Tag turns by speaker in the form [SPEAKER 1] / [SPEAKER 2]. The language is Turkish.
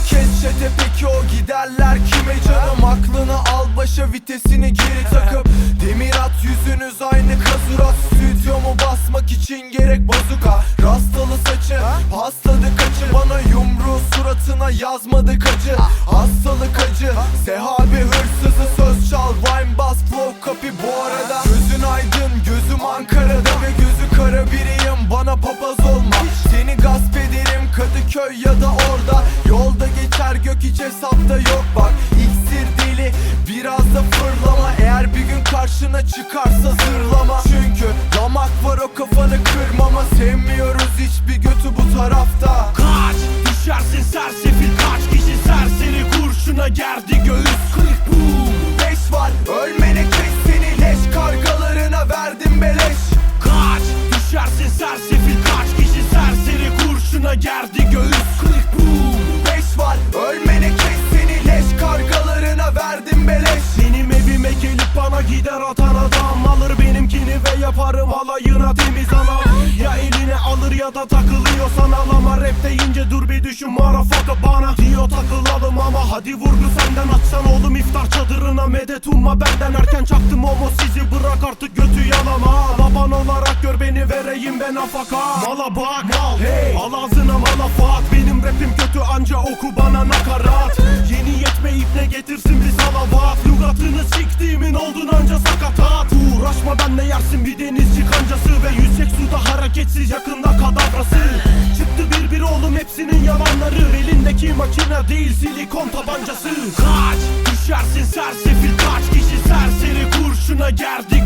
[SPEAKER 1] Herkes çete peki o giderler kime? Canım Aklını al başa vitesini geri takıp Demir at yüzünüz aynı kazurat Stüdyomu basmak için gerek bazuka Rastalı saçı pasladı kaçı. Bana yumruğu suratına yazmadı kaçı. Hastalık acı Sehabi hırsızı söz çal. Rhyme bas flow copy bu arada. Gözün aydın gözüm Ankara'da. Ve gözü kara biriyim bana papaz olma. Seni gasp ederim Kadıköy ya da orada karşına çıkarsa zırlama. Çünkü damak var o kafanı kırmama. Sevmiyoruz hiçbir götü bu tarafta.
[SPEAKER 2] Kaç! Düşersin sersefil kaç kişi serseri. Kurşuna gerdi göğüs kırık boom
[SPEAKER 1] Beş var ölmene kes seni. Leş Kargalarına verdim beleş.
[SPEAKER 2] Kaç! Düşersin sersefil kaç kişi serseri. Kurşuna gerdi göğüs kırık boom
[SPEAKER 1] Beş var ölmene
[SPEAKER 2] ve yaparım alayına temiz anam Ya eline alır ya da takılıyor sanal Ama rap deyince dur bir düşün marafaka bana. Diyor takılalım ama hadi vurgu senden Açsan oğlum. İftar çadırına medet umma Benden erken çaktım. Homo sizi bırak artık götü yalama. Baban olarak gör beni vereyim ben afaka. Mala bak mal hey. Al ağzına malafat Benim rapim kötü anca oku bana nakarat. Yeni yetmeyip bir denizci kancası Ve yüksek suda hareketsiz yakında kadavrası Çıktı bir bir oğlum hepsinin yalanları. Elindeki makine değil silikon tabancası. Kaç düşersin sersefil kaç kişi serseri kurşuna gerdi